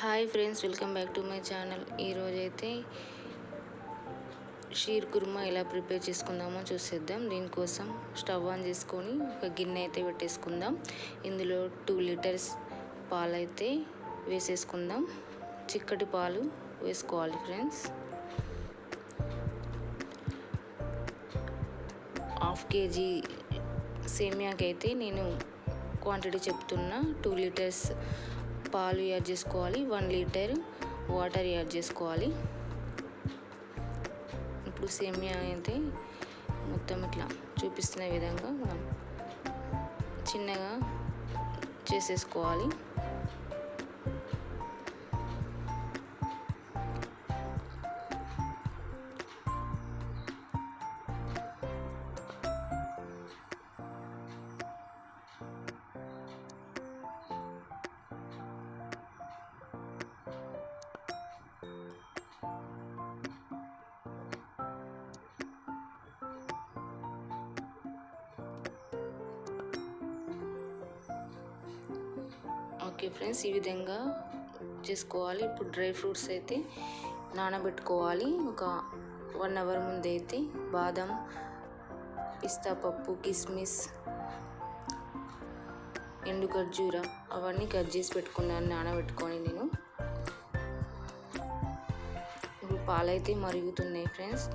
Hi friends welcome back to my channel. ఈరోజైతే షీర్ కుర్మా ఎలా prepare చేసుకుందామో చూసేద్దాం. దీనికోసం స్టవ్ ఆన్ చేసుకొని ఒక గిన్నె అయితే పెట్టేసుకుందాం. ఇందులో టూ లీటర్స్ పాలు అయితే వేసేసుకుందాం. చిక్కటి పాలు వేసుకోవాలి ఫ్రెండ్స్. హాఫ్ కేజీ సేమియాకి అయితే నేను క్వాంటిటీ చెప్తున్నా. టూ లీటర్స్ పాలు యాడ్ చేసుకోవాలి. వన్ లీటర్ వాటర్ యాడ్ చేసుకోవాలి. ఇప్పుడు సేమియా అయితే మొత్తం ఇట్లా చూపిస్తున్న విధంగా మనం చిన్నగా చేసేసుకోవాలి. ఓకే ఫ్రెండ్స్ ఈ విధంగా చేసుకోవాలి. ఇప్పుడు డ్రై ఫ్రూట్స్ అయితే నానబెట్టుకోవాలి. ఒక వన్ అవర్ ముందైతే బాదం పిస్తా పప్పు కిస్మిస్ ఎండు ఖర్జూర అవన్నీ కట్ చేసి పెట్టుకున్నాను నానబెట్టుకొని నేను. ఇప్పుడు పాలైతే మరుగుతున్నాయి ఫ్రెండ్స్.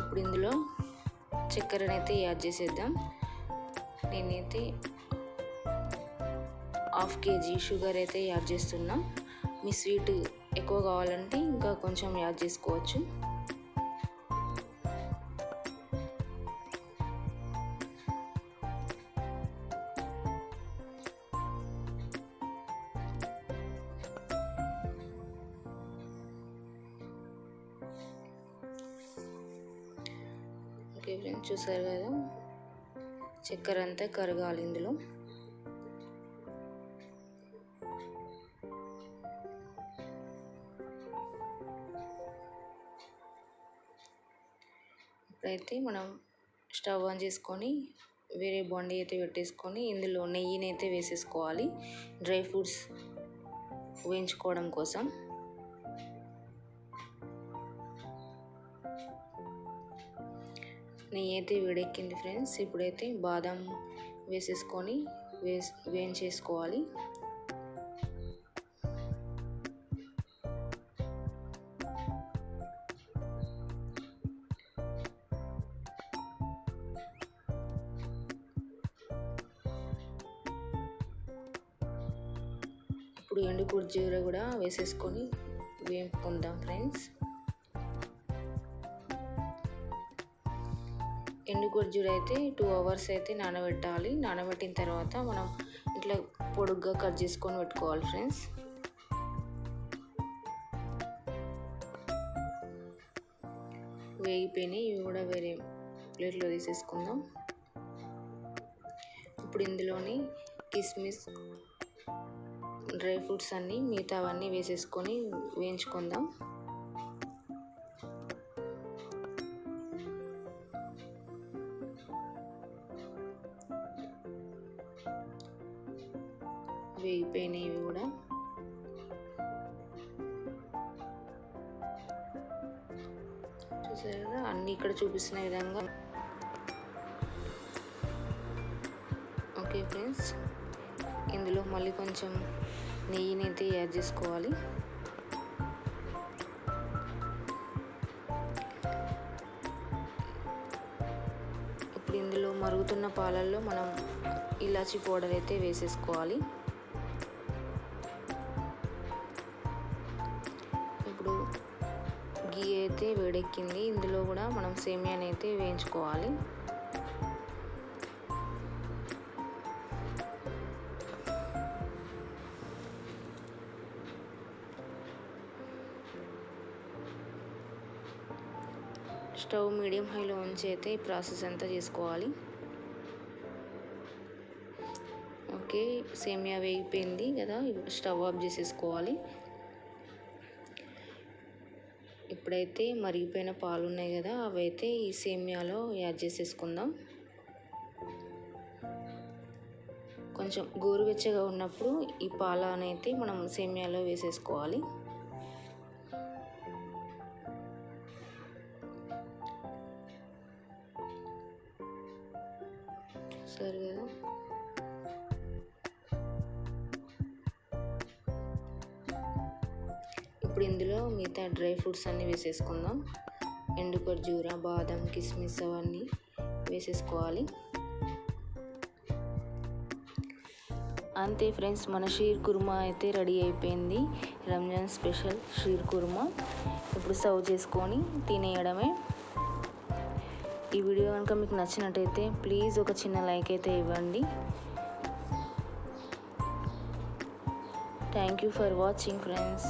ఇప్పుడు ఇందులో చక్కెరనైతే యాడ్ చేసేద్దాం. నేనైతే హాఫ్ కేజీ షుగర్ అయితే యాడ్ చేస్తున్నా. మీ స్వీట్ ఎక్కువ కావాలంటే ఇంకా కొంచెం యాడ్ చేసుకోవచ్చు. ఓకే ఫ్రెండ్స్ చూసారు కదా? చక్కెర అంతా కరగాలి ఇందులో. అయితే మనం స్టవ్ ఆన్ చేసుకొని వేరే బాండీ అయితే పెట్టేసుకొని ఇందులో నెయ్యిని అయితే వేసేసుకోవాలి. డ్రై ఫ్రూట్స్ వేయించుకోవడం కోసం. నెయ్యి అయితే వేడెక్కింది ఫ్రెండ్స్. ఇప్పుడైతే బాదం వేసేసుకొని వేస్ వేయించేసుకోవాలి. ఇప్పుడు ఎండు జీర కూడా వేసేసుకొని వేపుకుందాం ఫ్రెండ్స్. ఎండు జీర అయితే టూ అవర్స్ అయితే నానబెట్టాలి. నానబెట్టిన తర్వాత మనం ఇట్లా పొడుగ్గా కట్ చేసుకొని పెట్టుకోవాలి ఫ్రెండ్స్. వేగిపోయినాయి. ఇవి కూడా వేరే ప్లేట్లో తీసేసుకుందాం. ఇప్పుడు ఇందులోని కిస్మిస్ డ్రై ఫ్రూట్స్ అన్నీ మిగతా అవన్నీ వేసేసుకొని వేయించుకుందాం. వేగిపోయినాయి ఇవి కూడా. చూసారు కదా అన్నీ ఇక్కడ చూపిస్తున్న విధంగా. Okay friends. ఇందులో మళ్ళీ కొంచెం నెయ్యిని అయితే యాడ్ చేసుకోవాలి. ఇప్పుడు ఇందులో మరుగుతున్న పాలల్లో మనం ఇలాచీ పౌడర్ అయితే వేసేసుకోవాలి. ఇప్పుడు గీ అయితే వేడెక్కింది. ఇందులో కూడా మనం సేమియాని అయితే వేయించుకోవాలి. స్టవ్ మీడియం హైలో ఉంచి అయితే ఈ ప్రాసెస్ అంతా చేసుకోవాలి. ఓకే సేమియా వేగిపోయింది కదా స్టవ్ ఆఫ్ చేసేసుకోవాలి. ఇప్పుడైతే మరిగిపోయిన పాలు ఉన్నాయి కదా అవి అయితే ఈ సేమియాలో యాడ్ చేసేసుకుందాం. కొంచెం గోరువెచ్చగా ఉన్నప్పుడు ఈ పాలనైతే అయితే మనం సేమియాలో వేసేసుకోవాలి. చూస్తారు కదా ఇప్పుడు ఇందులో మిగతా డ్రై ఫ్రూట్స్ అన్నీ వేసేసుకుందాం. ఎండు ఖర్జూర బాదం కిస్మిస్ అవన్నీ వేసేసుకోవాలి. అంతే ఫ్రెండ్స్ మన షీర్ కుర్మా అయితే రెడీ అయిపోయింది. రంజాన్ స్పెషల్ షీర్ కుర్మా. ఇప్పుడు సర్వ్ చేసుకొని తినేయడమే. ఈ వీడియో కనుక మీకు నచ్చినట్టయితే ప్లీజ్ ఒక చిన్న లైక్ అయితే ఇవ్వండి. Thank you for watching friends